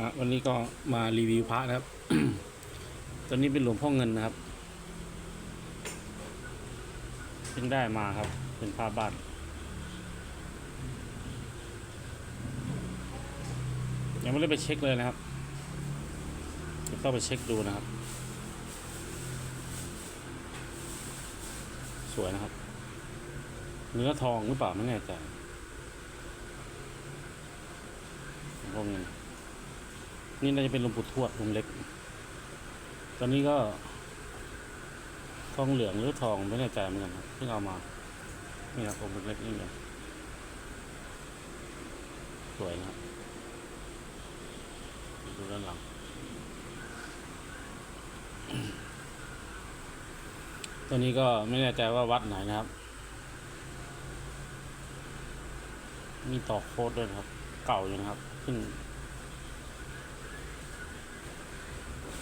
อะวันนี้ก็มารีวิวพระนะครับตัวนี้เป็นหลวงพ่อเงินนะครับ เพิ่งได้มาครับ เป็นผ้าบ้านยังไม่ได้ไปเช็คเลยนะครับเดี๋ยวเข้าไปเช็คดูนะครับ สวยนะครับ เนื้อทองหรือเปล่าไม่แน่ใจหลวงพ่อเงิน นี่น่าจะเป็นหลวงปู่ทวดองค์เล็ก ตอนนี้ก็ ทองเหลืองหรือทองไม่แน่ใจเหมือนกันครับเพิ่งเอามานี่ครับองค์เล็กนี่เลยสวยนะครับดูด้านหลังตัวนี้ก็ไม่แน่ใจว่าวัดไหนนะครับ มีต่อโคดด้วยนะครับ เก่าอยู่นะครับ ขึ้น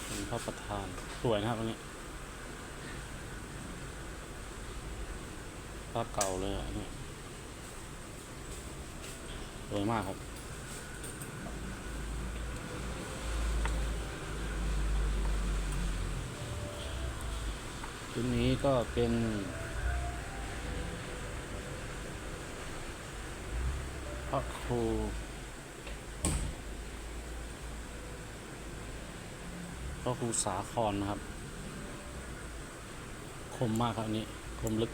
เป็น พระประธาน สวยนะครับอันนี้พระเก่าเลยอันนี้สวยมากครับชุดนี้ก็เป็นพระครู พระครูสาครนะครับ คมมากครับอันนี้ คมลึก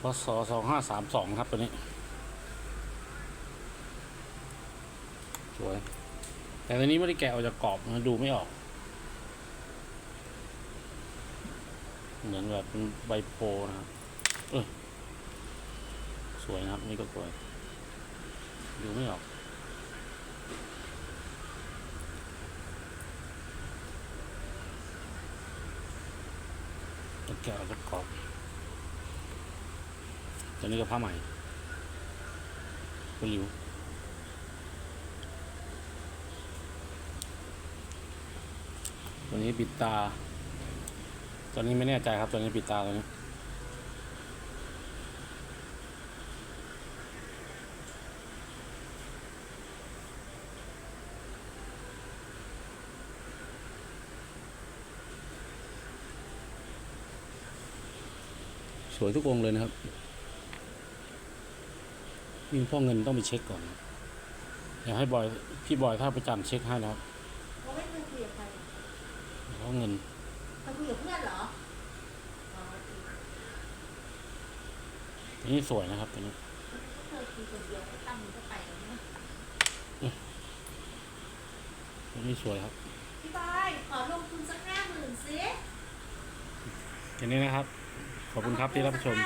พศสองห้าสามสองครับตัวนี้ สวย แต่ตัวนี้ไม่ได้แกะออกจากกรอบนะดูไม่ออก เหมือนแบบใบโพนะครับเออสวยนะครับ นี่ก็สวย ดูไม่ออก แล้วแกะออกกรอบตัวนี้ก็ผ้าใหม่ก็ริ้วตัวนี้ปิดตาตอนนี้ไม่แน่ใจครับตอนนี้ปิดตาตอน สวยทุกองค์เลยนะครับมีพ่อเงินต้องไปเช็คก่อนนะอยากให้บอยพี่บอยท่าประจันเช็คให้แล้วเขาไม่เคยคุยกับใครพ่อเงินเขาคุยกับเพื่อนเหรออ๋ออันนี้สวยนะครับตัวนี้เขาเคยคุยคนเดียวตั้งมันก็ไปแล้วนะตัวนี้สวยครับพี่บอยขอลงทุนสักห้าหมื่นสิอย่างนี้นะครับ ขอบคุณครับที่รับชม